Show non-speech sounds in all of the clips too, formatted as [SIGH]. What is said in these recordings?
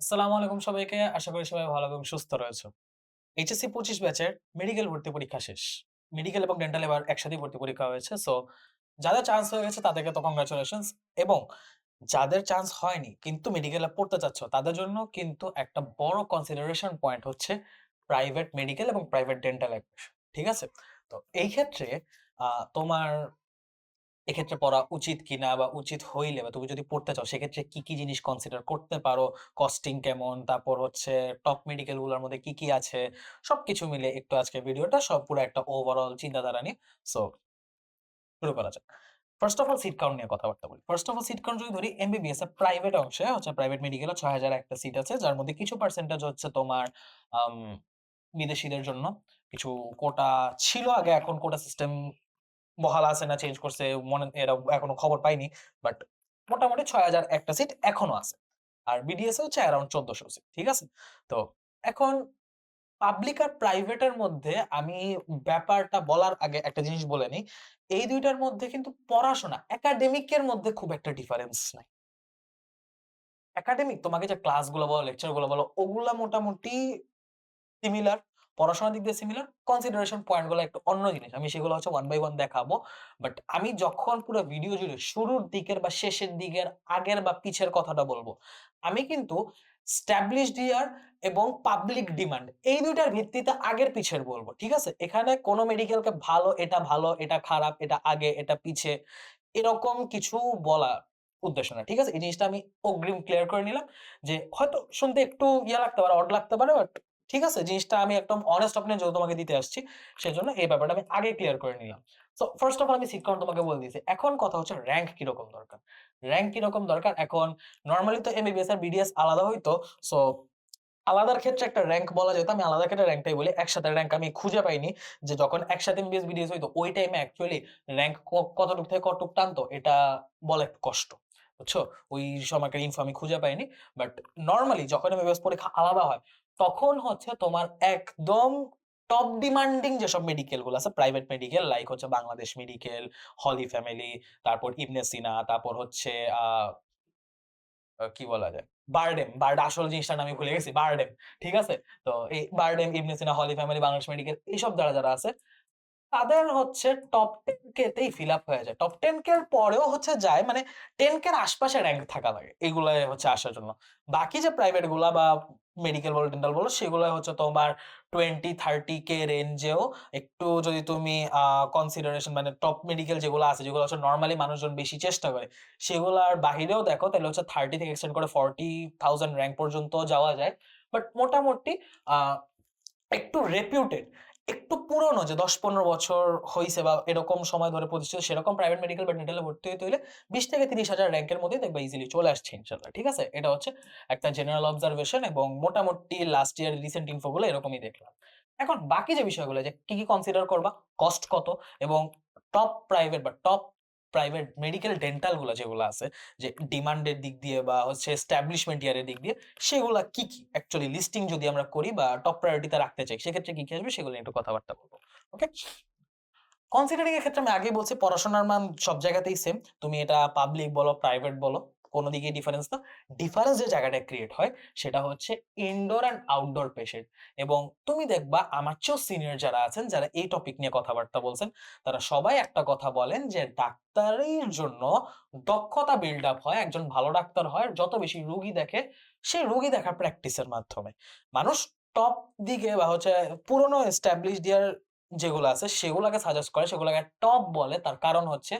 আসসালামু আলাইকুম সবাইকে। আশা করি সবাই ভালো এবং সুস্থ রয়েছো। এইচএসসি ২৫ ব্যাচের মেডিকেল ভর্তি পরীক্ষা শেষ। মেডিকেল এবং ডেন্টাল এবার একসাথে ভর্তি পরীক্ষা হয়েছে। সো যাদের চান্স হয়ে গেছে তাদেরকে তো কংগ্রাচুলেশনস এবং যাদের চান্স হয়নি কিন্তু মেডিকেলে পড়তে চাচ্ছ তাদের জন্য কিন্তু একটা বড় কনসিডারেশন পয়েন্ট হচ্ছে প্রাইভেট মেডিকেল এবং প্রাইভেট ডেন্টাল। ঠিক আছে? তো এই ক্ষেত্রে তোমার এক্ষেত্রে পড়া উচিত কিনা বা উচিত হইলে বা তুমি যদি পড়তে চাও সেক্ষেত্রে কি, কি জিনিস কনসিডার করতে পারো? কস্টিং কেমন? তারপর হচ্ছে টপ মেডিকেলগুলার মধ্যে কি, কি আছে? সবকিছু মিলে একটু আজকের ভিডিওটা সব পুরো একটা ওভারঅল চিন্তাধারা নিয়ে। সো শুরু করা যাক। First of all seat count নিয়ে কথাবার্তা বলি। First of all seat count যদি ধরি এমবিবিএস এর প্রাইভেট অংশে হচ্ছে প্রাইভেট মেডিকেলে ৬০০০ একটা সিট আছে যার মধ্যে কিছু পার্সেন্টেজ হচ্ছে তোমার বিদেশীদের জন্য। কিছু কোটা ছিল আগে এখন কোটা সিস্টেম বহাল আছে না চেঞ্জ করছে মনে এরা এখনও খবর পাইনি। বাট মোটামুটি ৬০০০ একটা সিট এখনও আছে। আর বিডিএস হচ্ছে অ্যারাউন্ড চোদ্দশো সিট। ঠিক আছে? তো এখন পাবলিক আর প্রাইভেটের মধ্যে আমি ব্যাপারটা বলার আগে একটা জিনিস বলে নিই এই দুইটার মধ্যে কিন্তু পড়াশোনা একাডেমিক এর মধ্যে খুব একটা ডিফারেন্স নাই। একাডেমিক তোমাকে যে ক্লাসগুলো বলো, লেকচারগুলো বলো ওগুলা মোটামুটি সিমিলার। পড়াশোনার দিক দিয়ে সিমিলার। কনসিডারেশন পয়েন্টগুলো একটু অন্য জিনিস। আমি সেগুলো হচ্ছে ওয়ান বাই ওয়ান দেখাবো। বাট আমি যখন পুরো ভিডিও জুড়ে শুরুর দিকের বা শেষের দিকের আগের বা পিছের কথাটা বলব আমি কিন্তু established ইয়ার এবং পাবলিক ডিমান্ড এই ২ টার ভিত্তিতে আগের পিছের বলব ঠিক আছে? এখানে কোনো মেডিকেলকে ভালো, এটা ভালো, এটা খারাপ, এটা আগে, এটা পিছে এরকম কিছু বলা উদ্দেশ্য না। ঠিক আছে? এই জিনিসটা আমি অগ্রিম ক্লিয়ার করে নিলাম যে হয়তো শুনতে একটু ইয়ে লাগতে পারে, অড লাগতে পারে বাট ঠিক আছে? জিনিসটা আমি একদম honest opinion যেহেতু তোমাকে দিতে আসছি সেজন্য এই ব্যাপারটা আমি আগে ক্লিয়ার করে নিলাম। সো ফার্স্ট অফ অল আমি সিট কাউন্ট তোমাকে বলে দিয়েছি। এখন কথা হচ্ছে র‍্যাংক কীরকম দরকার? র‍্যাংক কীরকম দরকার? এখন নরমালি তো এমবিবিএস আর বিডিএস আলাদা হইতো। সো আলাদার ক্ষেত্রে একটা র‍্যাংক বলা যেত। আমি আলাদা ক্ষেত্রে র‍্যাংকটাই বলি। একসাথে র‍্যাংক আমি খুঁজে পাইনি যে যখন একসাথে এমবিবিএস, বিডিএস হইতো ওই টাইমে অ্যাকচুয়ালি র্যাঙ্ক কতটুক থেকে কতটুক টানতো এটা বলা কষ্ট। বুঝছ? ওই সময়কার ইনফো আমি খুঁজে পাইনি। বাট নর্মালি যখন এমবিবিএস পরীক্ষা আলাদা হয় তখন হচ্ছে তোমার একদম টপ ডিমান্ডিং যেসব মেডিকেলগুলো আছে প্রাইভেট মেডিকেল লাইক হচ্ছে বাংলাদেশ মেডিকেল, হলি ফ্যামিলি, তারপর ইবনে সিনা, তারপর হচ্ছে কি বলা যায়? বারডেম, বারডে আসল জিনিসটার আমি ভুলে গেছি। বারডেম। ঠিক আছে? তো এই BIRDEM, Ibn Sina, Holy Family, Bangladesh medical এইসব যারা, যারা আছে তাদের হচ্ছে টপ টেন কেতেই ফিল আপ হয়ে যায়। টপ টেন কে পরেও হচ্ছে যায় মানে টেন কে আশপাশে র্যাঙ্ক থাকা লাগে। এগুলাই হচ্ছে আসার জন্য। বাকি যে প্রাইভেটগুলা বা মেডিকেল বলো, ডেন্টাল বলো সেগুলো হচ্ছে তোমার 20-30 কে রেঞ্জেও একটু যদি তুমি কনসিডারেশন মানে টপ মেডিকেল যেগুলো আছে যেগুলো হচ্ছে নর্মালি মানুষজন বেশি চেষ্টা করে সেগুলার বাহিরেও দেখো তাহলে হচ্ছে 30 থেকে এক্সটেন্ড করে ফর্টি থাউজেন্ড র্যাঙ্ক পর্যন্ত যাওয়া যায়। বাট মোটামুটি একটু রেপুটেড একটু পুরনো যে দশ পনেরো বছর হয়েছে বা এরকম সময় ধরে প্রতিষ্ঠিত সেরকম প্রাইভেট মেডিকেল বা ডেন্টালে ভর্তি হইতে হইলে ২০ থেকে তিরিশ হাজার র্যাঙ্কের মধ্যেই দেখবে ইজিলি চলে আসছে ইনশাল্লাহ ঠিক আছে? এটা হচ্ছে একটা জেনারেল অবজারভেশন এবং মোটামুটি লাস্ট ইয়ার রিসেন্ট ইনফোগুলো এরকমই দেখলাম। এখন বাকি যে বিষয়গুলো যে কি, কি কনসিডার করবা? কস্ট কত? এবং টপ প্রাইভেট বা টপ প্রাইভেট মেডিকেল ডেন্টালগুলা যেগুলো আছে যে ডিমান্ডের দিক দিয়ে বা হচ্ছে এস্টাবলিশমেন্ট ইয়ারের দিক দিয়ে সেগুলো কি, কি? অ্যাকচুয়ালি লিস্টিং যদি আমরা করি বা টপ প্রায়োরিটি তা রাখতে চাই সেক্ষেত্রে কি, কি আসবে সেগুলো নিয়ে একটু কথাবার্তা বলব ওকে? কনসিডারিং এর ক্ষেত্রে আমি আগেই বলছি পড়াশোনার মান সব জায়গাতেই সেম। তুমি এটা পাবলিক বলো, প্রাইভেট বলো কোন দিকেই ডিফারেন্স না। ডিফারেন্স যে জায়গাটা ক্রিয়েট হয় সেটা হচ্ছে ইনডোর অ্যান্ড আউটডোর পেশেন্ট এবং তুমি দেখবা আমার চেয়েও সিনিয়র যারা আছেন, যারা এই টপিক নিয়ে কথাবার্তা বলছেন, তারা সবাই একটা কথা বলেন যে ডাক্তারের জন্য দক্ষতা বিল্ড আপ হয়, একজন ভালো ডাক্তার হয় যত বেশি রুগী দেখে সেই রুগী দেখার প্র্যাকটিসের মাধ্যমে। মানুষ টপ দিকে বা হচ্ছে পুরনো এস্টাবলিশড ইয়ার যেগুলো আছে সেগুলোকে সাজেস্ট করে, সেগুলোকে টপ বলে, তার কারণ হচ্ছে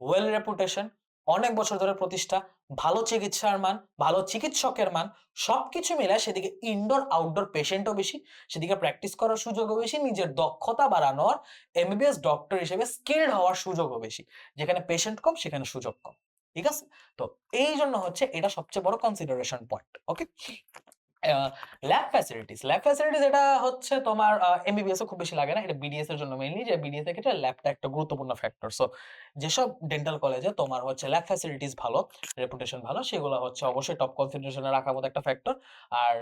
ওয়েল রেপুটেশন অনেক বছর ধরে প্রতিষ্ঠা, ভালো চিকিৎসার মান, ভালো চিকিৎসকের মান সবকিছু মিলায় সেদিকে ইনডোর আউটডোর পেশেন্টও বেশি, সেদিকে প্র্যাকটিস করার সুযোগও বেশি, নিজের দক্ষতা বাড়ানোর এমবিবিএস ডক্টর হিসেবে স্কিল্ড হওয়ার সুযোগও বেশি। যেখানে পেশেন্ট কম সেখানে সুযোগ কম। ঠিক আছে? তো এই জন্য হচ্ছে এটা সবচেয়ে বড় consideration point. Okay? Lab facilities, lab facilities এটা হচ্ছে তোমার এমবিবিএস খুব বেশি লাগে না। এটা বিডিএস এর জন্য মেইনলি যে বিডিএস এর ক্ষেত্রে ল্যাবটা একটা গুরুত্বপূর্ণ ফ্যাক্টর। সো যেসব ডেন্টাল কলেজে তোমার হচ্ছে ল্যাব ফ্যাসিলিটিস ভালো, রেপুটেশন ভালো সেগুলো হচ্ছে অবশ্যই টপ কনসেন্ট্রেশনে রাখার মতো একটা ফ্যাক্টর। আর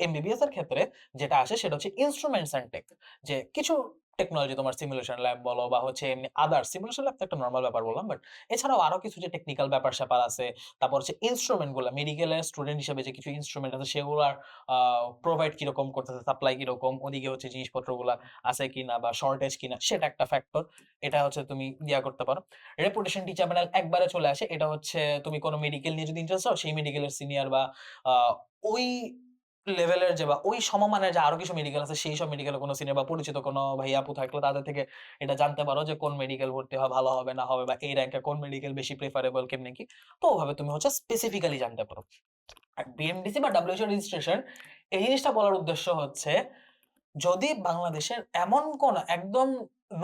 এমবিবিএস এর ক্ষেত্রে যেটা আসে সেটা হচ্ছে ইনস্ট্রুমেন্টস অ্যান্ড টেক যে কিছু টেকনোলজি তোমার সিমুলেশন ল্যাব বলো বা হচ্ছে এমনি আদার সিমুলেশন ল্যাব তো একটা নরমাল ব্যাপার বললাম বাট এছাড়াও আরও কিছু যে টেকনিক্যাল ব্যাপার স্যাপার আছে, তারপর হচ্ছে ইনস্ট্রুমেন্টগুলো মেডিকেলের স্টুডেন্ট হিসেবে যে কিছু ইনস্ট্রুমেন্ট আছে, সেগুলার প্রোভাইড কীরকম করতেছে সাপ্লাই কীরকম, ওদিকে হচ্ছে জিনিসপত্রগুলো আছে কিনা বা শর্টেজ কিনা, সেটা একটা ফ্যাক্টর এটা হচ্ছে তুমি ইয়া করতে পারো। রেপুটেশন টিচার প্যানেল একবারে চলে আসে, এটা হচ্ছে তুমি কোনো মেডিকেল নিয়ে যদি ইন্টারেস্ট হও, সেই মেডিকেলের সিনিয়র বা ওই লেভেলের যে বা ওই সমমানের যে আরও কিছু মেডিকেল আছে, সেই সব মেডিকেলে কোনো সিনিয়র বা পরিচিত কোনো ভাই, আপু থাকলে তাদের থেকে এটা জানতে পারো যে কোন মেডিকেল ভর্তি হওয়া ভালো হবে না হবে বা এই র্যাঙ্কে কোন মেডিকেল বেশি প্রেফারেবল কেমনি কি। তো ওভাবে তুমি হচ্ছে স্পেসিফিক্যালি জানতে পারো। আর বিএমডিসি বা ডাব্লিউএইচও রেজিস্ট্রেশন এই জিনিসটা বলার উদ্দেশ্য হচ্ছে যদি বাংলাদেশের এমন কোন একদম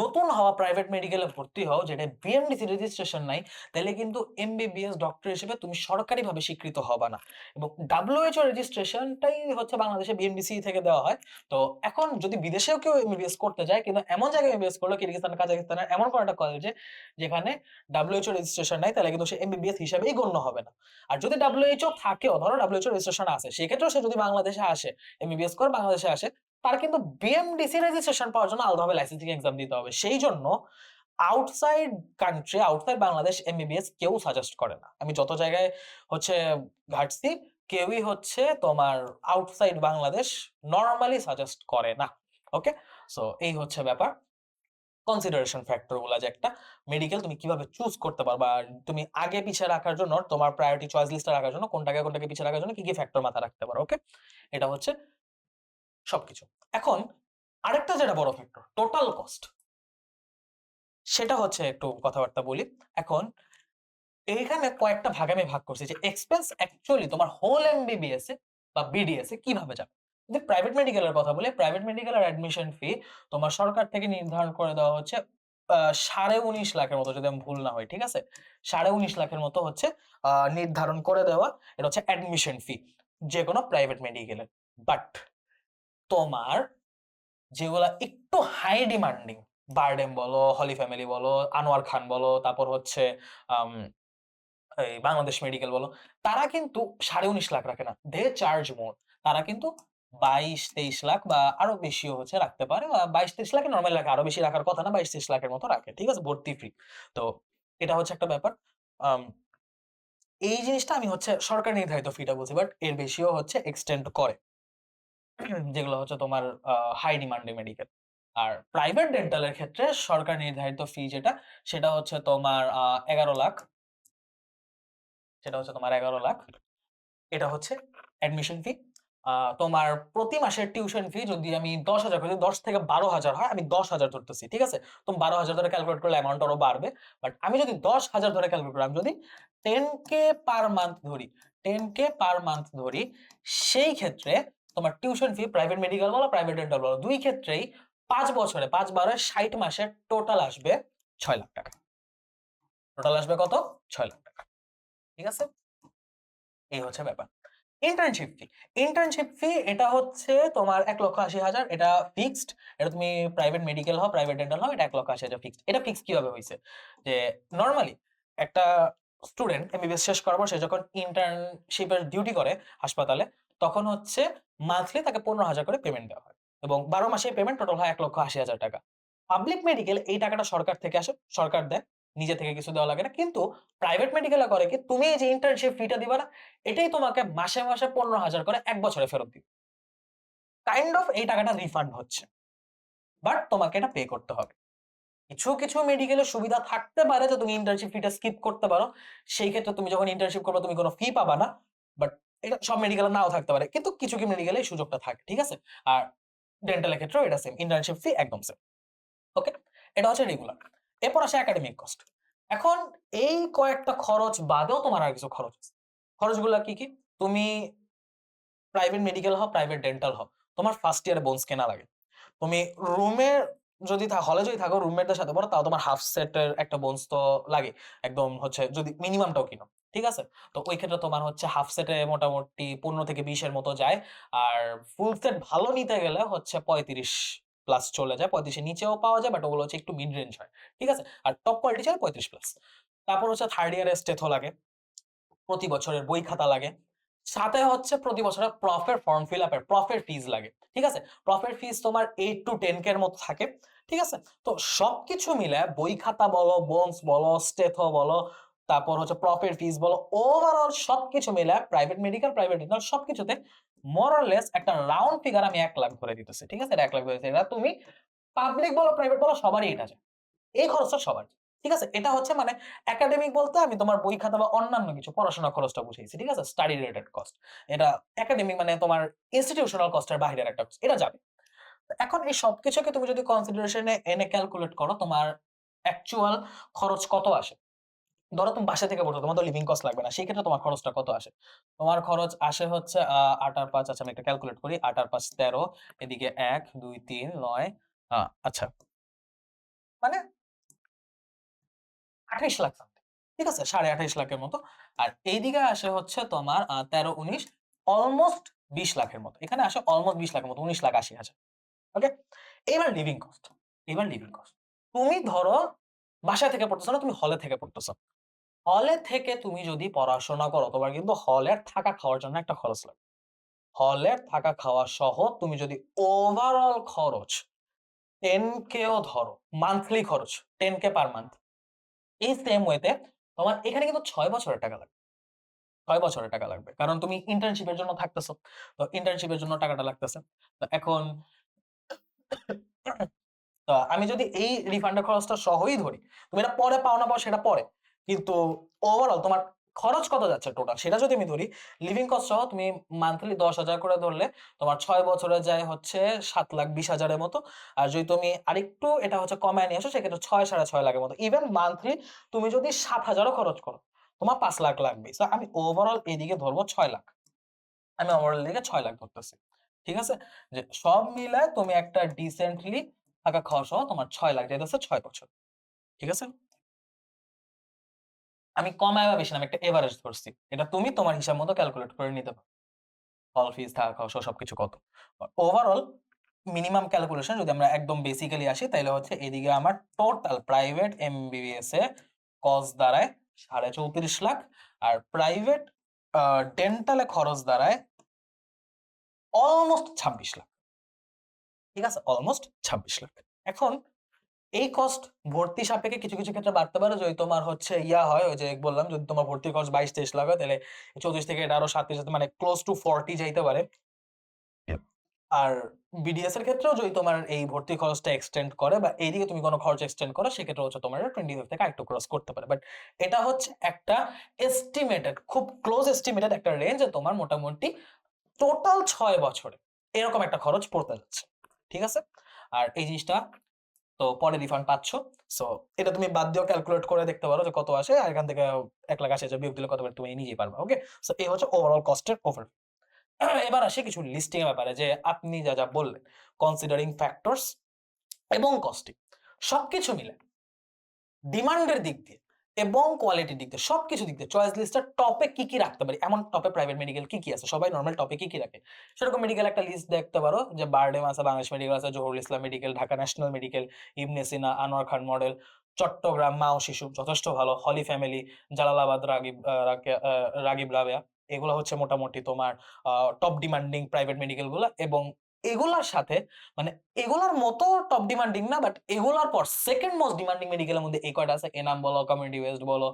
নতুন হওয়া প্রাইভেট মেডিকেলে ভর্তি হও যেটা বিএমডিসি রেজিস্ট্রেশন নাই, তাহলে কিন্তু এমবিবিএস ডক্টর হিসেবে তুমি সরকারিভাবে স্বীকৃত হবা না। এবং ডাব্লিউএইচও রেজিস্ট্রেশনটাই হচ্ছে বাংলাদেশে বিএমডিসি থেকে দেওয়া হয়। তো এখন যদি বিদেশেও কেউ এমবিবিএস করতে যায়, কিন্তু এমন জায়গায় এমবিবিএস করল, কিরগিস্তান কাজাকিস্তানের এমন কোনো একটা কলেজে যেখানে ডাব্লিউএইচও রেজিস্ট্রেশন নাই, তাহলে কিন্তু সে এমবিবিএস হিসেবেই গণ্য হবে না। আর যদি ডাব্লিউএইচও থাকেও, ধরো ডাব্লিউএইচও রেজিস্ট্রেশন আছে, সেক্ষেত্রেও সে যদি বাংলাদেশে আসে এমবিবিএস করে, বাংলাদেশে আসে তার কিন্তু বিএমডিসি রেজিস্ট্রেশন পাওয়ার জন্য আলাদাভাবে লাইসেন্সিং এক্সাম দিতে হবে। সেই জন্য outside country outside Bangladesh MBBS কেউ সাজেস্ট করে না। আমি যত জায়গায় হচ্ছে ঘাটছি, কেউই হচ্ছে তোমার আউটসাইড বাংলাদেশ নর্মালি সাজেস্ট করে না। ওকে সো এই হচ্ছে ব্যাপার। কনসিডারেশন ফ্যাক্টরগুলা যে একটা মেডিকেল তুমি কীভাবে চুজ করতে পারবা তুমি আগে পিছিয়ে রাখার জন্য, তোমার প্রায়োরিটি চয়েস লিস্টে রাখার জন্য, কোনটাকে কোনটাকে পিছিয়ে রাখার জন্য কি কি ফ্যাক্টর মাথা রাখতে পারো ওকে এটা হচ্ছে সবকিছু। এখন আরেকটা যেটা বড় ফ্যাক্টর টোটাল কস্ট সেটা হচ্ছে একটু কথাবার্তা বলি। এখন এইখানে কয়েকটা ভাগে আমি ভাগ করছি যে এক্সপেন্স অ্যাকচুয়ালি তোমার হোল এমবিবিএস এ বা বিডিএস এ কীভাবে যাবে? যদি প্রাইভেট মেডিকেলের কথা বলি প্রাইভেট মেডিকেলের অ্যাডমিশন ফি তোমার সরকার থেকে নির্ধারণ করে দেওয়া হচ্ছে সাড়ে উনিশ লাখের মতো যদি আমি ভুল না হয়, ঠিক আছে? সাড়ে উনিশ লাখের মতো হচ্ছে নির্ধারণ করে দেওয়া, এটা হচ্ছে অ্যাডমিশন ফি যে কোনো প্রাইভেট মেডিকেলের বাট তোমার যেগুলা একটু হাই ডিমান্ডিং বারডেম বলো, হলি ফ্যামিলি বলো, আনোয়ার খান বলো, তারপর হচ্ছে এই বাংলাদেশ মেডিকেল বলো, তারা কিন্তু সাড়ে উনিশ লাখ রাখে না। দে চার্জ মোর তারা কিন্তু বাইশ তেইশ লাখ বা আরও বেশিও হচ্ছে রাখতে পারে বা বাইশ তেইশ লাখে নর্মাল রাখে। আরও বেশি রাখার কথা না, বাইশ তেইশ লাখের মতো রাখে। ঠিক আছে? ভর্তি ফ্রি তো এটা হচ্ছে একটা ব্যাপার। এই জিনিসটা আমি হচ্ছে সরকার নির্ধারিত ফিটা বলছি বাট এর বেশিও হচ্ছে এক্সটেন্ড করে। যেগুলো হচ্ছে তোমার হাই ডিমান্ডে মেডিকেল আর প্রাইভেট ডেন্টালের ক্ষেত্রে সরকার নির্ধারিত ফি যেটা, সেটা হচ্ছে তোমার এগারো লাখ। সেটা হচ্ছে তোমার এগারো লাখ। এটা হচ্ছে অ্যাডমিশন ফি তোমার প্রতি মাসের টিউশন ফি যদি আমি দশ হাজার করি, দশ থেকে বারো হাজার হয়, আমি দশ হাজার ধরতেছি, ঠিক আছে? তুমি বারো হাজার ধরে ক্যালকুলেট করলে অ্যামাউন্ট আরও বাড়বে। বাট আমি যদি দশ হাজার ধরে ক্যালকুলেট করি আমি যদি টেন কে পার মান্থ ধরি টেন কে পার মান্থ ধরি, সেই ক্ষেত্রে তোমার টিউশন ফি প্রাইভেট মেডিকেল বলো প্রাইভেট ডেন্টাল বলো, দুই ক্ষেত্রেই পাঁচ বছরে, পাঁচ বারো ষাট মাসে টোটাল আসবে ছয় লাখ টাকা। টোটাল আসবে কত? ছয় লাখ টাকা। ঠিক আছে? এই হচ্ছে ব্যাপার। ইন্টার্নশিপ ফি ইন্টার্নশিপ ফি এটা হচ্ছে তোমার এক লক্ষ আশি হাজার, এটা ফিক্সড এটা তুমি প্রাইভেট মেডিকেল হও প্রাইভেট ডেন্টাল হও, এটা এক লক্ষ আশি হাজার ফিক্সড এটা ফিক্স কীভাবে হয়েছে যে নর্মালি একটা স্টুডেন্ট এমবিবিএস শেষ করার পর সে যখন ইন্টার্নশিপের ডিউটি করে হাসপাতালে, তখন হচ্ছে মান্থলি তাকে পনেরো হাজার করে পেমেন্ট দেওয়া হয় এবং বারো মাসে পেমেন্ট টোটাল হয় এক লক্ষ আশি হাজার টাকা। পাবলিক মেডিকেল এই টাকাটা সরকার থেকে আসে সরকার দেয়, নিজে থেকে কিছু দেওয়া লাগে না। কিন্তু প্রাইভেট মেডিকেলে করে কি, তুমি এই যে ইন্টার্নশিপ ফিটা দিবা না, এটাই তোমাকে মাসে মাসে পনেরো হাজার করে এক বছরে ফেরত দিবে। কাইন্ড অফ এই টাকাটা রিফান্ড হচ্ছে। বাট তোমাকে এটা পে করতে হবে। কিছু কিছু মেডিকেলের সুবিধা থাকতে পারে যে তুমি ইন্টার্নশিপ ফিটা স্কিপ করতে পারো। সেই ক্ষেত্রে তুমি যখন ইন্টার্নশিপ করবে, তুমি কোনো ফি পাবা না। বাট এটা সব মেডিকেলে নাও থাকতে পারে। কিন্তু কিছু কি মেডিকেলে এই সুযোগটা থাকে, ঠিক আছে? আর ডেন্টালের ক্ষেত্রেও এটা সেম ইন্টার্নশিপ ফি একদম সেম ওকে এটা হচ্ছে রেগুলার এরপর আসে একাডেমিক কস্ট এখন এই কয়েকটা খরচ বাদেও তোমার আর কিছু খরচ আছে। খরচগুলো কি কি? তুমি প্রাইভেট মেডিকেল হও প্রাইভেট ডেন্টাল হও, তোমার ফার্স্ট ইয়ারে বোনস কেনা লাগে। তুমি রুমে যদি হলে যদি থাকো রুমমেটদের সাথে পড়ো, তাও তোমার হাফ সেটের একটা বোনস তো লাগে। একদম হচ্ছে যদি মিনিমামটাও কিনো। ঠিক আছে? তো ওই ক্ষেত্রে তোমার হচ্ছে হাফ সেটে মোটামুটি পনেরো থেকে বিশের মতো যায়। আর ফুল সেট ভালো নিতে গেলে হচ্ছে পঁয়ত্রিশ প্লাস চলে যায়। পঁয়ত্রিশের নিচেও পাওয়া যায় বাট ওগুলো হচ্ছে একটু মিড রেঞ্জ হয়। ঠিক আছে? আর টপ কোয়ালিটি চাই পঁয়ত্রিশ প্লাস তারপর হচ্ছে থার্ড ইয়ারে স্টেথো লাগে। প্রতি বছরের বই খাতা লাগে। সাথে হচ্ছে প্রতি বছরের প্রফের ফর্ম ফিল আপের প্রফের ফিজ লাগে। ঠিক আছে? প্রফের ফিজ তোমার এইট টু টেন কে এর মতো থাকে। ঠিক আছে? তো সবকিছু মিলে বই খাতা বলো বোনস বলো স্টেথো বলো তারপর হচ্ছে প্রফের ফিজ বলো ওভারঅল সবকিছু মিলে প্রাইভেট মেডিকেল প্রাইভেট ডেন্টাল সবকিছুতে মোরলেস একটা রাউন্ড ফিগার আমি এক লাখ ধরে দিতেছি ঠিক আছে? এক লাখ ধরে এটা তুমি পাবলিক বলো প্রাইভেট বলো, সবারই এটা যায় এই খরচটা সবার, ঠিক আছে? এটা হচ্ছে মানে একাডেমিক বলতে আমি তোমার বই খাতা বা অন্যান্য কিছু পড়াশোনা খরচটা বুঝিয়েছি, ঠিক আছে? স্টাডি রিলেটেড কস্ট এটা একাডেমিক মানে তোমার ইনস্টিটিউশনাল কস্টের বাইরের একটা এটা যাবে। এখন এই সবকিছুকে তুমি যদি কনসিডারেশনে এনে ক্যালকুলেট করো, তোমার অ্যাকচুয়াল খরচ কত আসে? ধরো তুমি বাসা থেকে পড়ছো, তোমার তো লিভিং কস্ট লাগবে না সেই ক্ষেত্রে তোমার খরচটা কত আসে? তোমার খরচ আসে হচ্ছে আট আর পাঁচ আচ্ছা আমি একটা ক্যালকুলেট করি আট আর পাঁচ তেরো, এদিকে এক, দুই, তিন, নয় আচ্ছা। মানে আঠাইশ লাখ ঠিক আছে? সাড়ে আঠাইশ লাখের মতো। আর এইদিকে আসে হচ্ছে তোমার তেরো, উনিশ অলমোস্ট বিশ লাখের মতো। এখানে আসে অলমোস্ট বিশ লাখের মতো, উনিশ লাখ আশি হাজার ওকে এবার লিভিং কস্ট এবার লিভিং কস্ট তুমি ধরো বাসা থেকে পড়তেছো না, তুমি হলে থেকে পড়তেছো। হলে থেকে তুমি যদি পড়াশোনা করো, তোমার কিন্তু হলের থাকা খাওয়ার জন্য একটা খরচ লাগবে। হলের থাকা খাওয়া সহ তুমি যদি ওভারঅল খরচ টেন কেও ধরো মান্থলি খরচ টেন কে পার মান্থ এই সেম ওয়েতে তোমার এখানে কিন্তু ছয় বছরের টাকা লাগবে। ছয় বছরের টাকা লাগবে। কারণ তুমি ইন্টার্নশিপের জন্য থাকতেছো, তো ইন্টার্নশিপের জন্য টাকাটা লাগতেছে। তো এখন [COUGHS] তো আমি যদি এই রিফান্ডের খরচটা সহই ধরি, তুমি এটা পরে পাও না পাও সেটা পরে। কিন্তু ওভারঅল তোমার খরচ কত যাচ্ছে টোটাল সেটা যদি আমি ধরি লিভিং কস্ট সহ তুমি মান্থলি দশ হাজার করে ধরলে, তোমার ছয় বছরে যায় হচ্ছে সাত লাখ বিশ হাজারের মতো। আর যদি তুমি আরেকটু এটা হচ্ছে কমায় নিয়ে আসো, সেক্ষেত্রে ছয়, সাড়ে ছয় লাখের মতো। ইভেন মান্থলি তুমি যদি সাত হাজারও খরচ করো, তোমার পাঁচ লাখ লাগবে। আমি ওভারঅল এদিকে ধরবো ছয় লাখ। আমি ওভারঅল দিকে ছয় লাখ ধরতেছি। ঠিক আছে? যে সব মিলায় তুমি একটা ডিসেন্টলি থাকা খাওয়া সহ তোমার ছয় লাখ যেতেছে ছয় বছর। ঠিক আছে? আমি কমায় বা বেশি না, আমি একটা এভারেজ ধরছি। এটা তুমি তোমার হিসাব মতো ক্যালকুলেট করে নিতে পারো। হল ফিস থাকা, খাওয়া সবকিছু কত? ওভারঅল মিনিমাম ক্যালকুলেশন যদি আমরা একদম বেসিক্যালি আসি তাহলে হচ্ছে এদিকে আমার টোটাল প্রাইভেট এমবিবিএস এ কস্ট দাঁড়ায় সাড়ে চৌত্রিশ লাখ। আর প্রাইভেট ডেন্টালে খরচ দাঁড়ায় অলমোস্ট ছাব্বিশ লাখ। ঠিক আছে? অলমোস্ট ছাব্বিশ লাখ। এখন এই কস্ট ভর্তি সাপেক্ষে কিছু কিছু ক্ষেত্রে বাড়তে পারে। যদি তোমার হচ্ছে ইয়া হয় ওই যে বললাম যদি তোমার ভর্তির খরচ বাইশ তেইশ লাখ হয় তাহলে চৌত্রিশ থেকে এটা আরও সাতত্রিশ মানে ক্লোজ টু ফর্টি যাইতে পারে। আর বিডিএস এর ক্ষেত্রেও যদি তোমার এই ভর্তি খরচটা এক্সটেন্ড করে বা এইদিকে তুমি কোনো খরচ এক্সটেন্ড করো সেক্ষেত্রে হচ্ছে তোমার টোয়েন্টি ফাইভ থেকে আরেকটু ক্রস করতে পারে। বাট এটা হচ্ছে একটা এস্টিমেটেড খুব ক্লোজ এস্টিমেটেড একটা রেঞ্জ তোমার মোটামুটি টোটাল ছয় বছরে এরকম একটা খরচ পড়তে যাচ্ছে। ঠিক আছে? আর এই জিনিসটা তো পরে রিফান্ড পাচ্ছ। সো এটা তুমি বাদ দিয়েও ক্যালকুলেট করে দেখতে পারো যে কত আসে আর এখান থেকে এক লাখ আসে, বিয়োগ দিলে কত করে তুমি নিজেই পারবা ওকে সো এই হচ্ছে ওভারঅল কস্টের ওভার এবার আসে কিছু লিস্টিং এর ব্যাপারে, যে আপনি যা যা বললেন কনসিডারিং ফ্যাক্টরস এবং কস্টিং সবকিছু মিলে ডিমান্ডের দিক দিয়ে এবং কোয়ালিটির দিক দিয়ে, সবকিছু দিক দিয়ে চয়েস লিস্টের টপে কি কি রাখতে পারি? এমন টপে প্রাইভেট মেডিকেল কি কি আছে? সবাই নর্মাল টপে কি কি রাখে? সেরকম মেডিকেল একটা লিস্ট দেখতে পারো, যে বারডেম আছে, বাংলাদেশ মেডিকেল আছে, Zahurul Islam medical Dhaka national medical Ibn Sina, Anwar Khan model Chattogram মা ও শিশু, যথেষ্ট ভালো, হলি ফ্যামিলি জালালাবাদ, রাগিব রাগিব রাবেয়া, এগুলো হচ্ছে মোটামুটি তোমার টপ ডিমান্ডিং প্রাইভেট মেডিকেলগুলো এবং এগুলার সাথে মানে এগুলার মতো টপ ডিমান্ডিং না বাট এগুলার পর সেকেন্ড মোস্ট ডিমান্ডিং মেডিকেলের মধ্যে এই কয়টা আছে? এনাম বলো কমিউনিটি ওয়েস্ট বলো,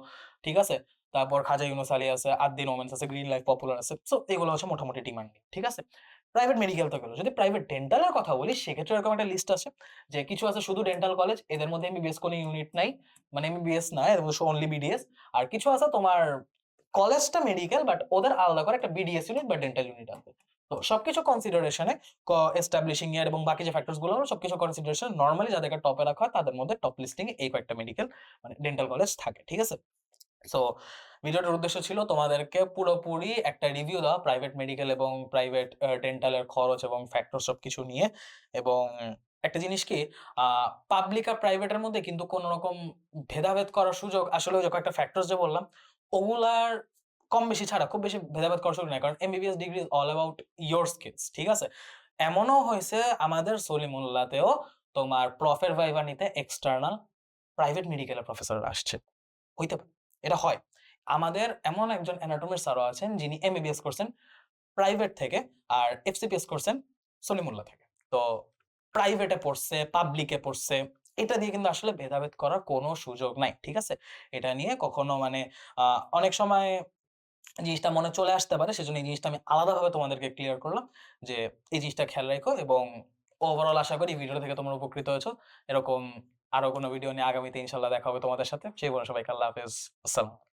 ঠিক আছে? তারপর খাজা ইউনুস আলী আছে, আদ্দিন ওমেন্স আছে গ্রিন লাইফ পপুলার আছে সো এগুলো হচ্ছে মোটামুটি ডিমান্ডিং ঠিক আছে? প্রাইভেট মেডিকেল তো গেলো, যদি প্রাইভেট ডেন্টালের কথা বলি, সেক্ষেত্রে এরকম একটা লিস্ট আছে, যে কিছু আছে শুধু ডেন্টাল কলেজ এদের মধ্যে এমবিবিএস কোনো ইউনিট নাই মানে এমবিবিএস না, এদের মধ্যে অনলি বিডিএস আর কিছু আছে তোমার কলেজটা মেডিকেল বাট ওদের আলাদা করে একটা বিডিএস ইউনিট বা ডেন্টাল ইউনিট আছে। তো সবকিছু কনসিডারেশনে এস্টাবলিশিং ইয়ার এবং বাকি যে ফ্যাক্টরসগুলো সবকিছু কনসিডারেশন নর্মালি যাদেরকে টপে রাখা হয় তাদের মধ্যে টপ লিস্টিং এই কয়েকটা মেডিকেল মানে ডেন্টাল কলেজ থাকে, ঠিক আছে? সো ভিডিওটার উদ্দেশ্য ছিল তোমাদেরকে পুরোপুরি একটা রিভিউ দেওয়া প্রাইভেট মেডিকেল এবং প্রাইভেট ডেন্টালের খরচ এবং ফ্যাক্টর সবকিছু নিয়ে এবং একটা জিনিস কি পাবলিক আর প্রাইভেটের মধ্যে কিন্তু কোনো রকম ভেদাভেদ করার সুযোগ আসলে যে কয়েকটা ফ্যাক্টরস যে বললাম, ওগুলার কম বেশি ছাড়া খুব বেশি ভেদাভেদ করার সুযোগ নাই কারণ MBBS degree is all about your skills ঠিক আছে এমনও হয়েছে আমাদের সলিমুল্লাতেও তোমার প্রফের ভাইভা নিতে এক্সটার্নাল প্রাইভেট মেডিকেলের প্রফেসর আসছে হইতে পারে এটা হয় আমাদের এমন একজন অ্যানাটমির স্যারও আছেন যিনি এমবিবিএস করছেন প্রাইভেট থেকে আর এফসিপিএস করছেন সলিমুল্লাহ থেকে। তো প্রাইভেটে পড়ছে, পাবলিকে পড়ছে। এটা দিয়ে কিন্তু আসলে ভেদাভেদ করার কোনো সুযোগ নাই। ঠিক আছে? এটা নিয়ে কখনো মানে অনেক সময় জিনিসটা মনে চলে আসতে পারে। সেজন্য এই জিনিসটা আমি আলাদাভাবে তোমাদেরকে ক্লিয়ার করলাম যে, এই জিনিসটা খেয়াল রেখো এবং ওভারঅল আশা করি ভিডিও থেকে তোমরা উপকৃত হয়েছো। এরকম আরও কোনো ভিডিও নিয়ে আগামীতে ইনশাল্লাহ দেখা হবে তোমাদের সাথে। সেই বলে সবাইকে আল্লাহ হাফেজ। আসসালামু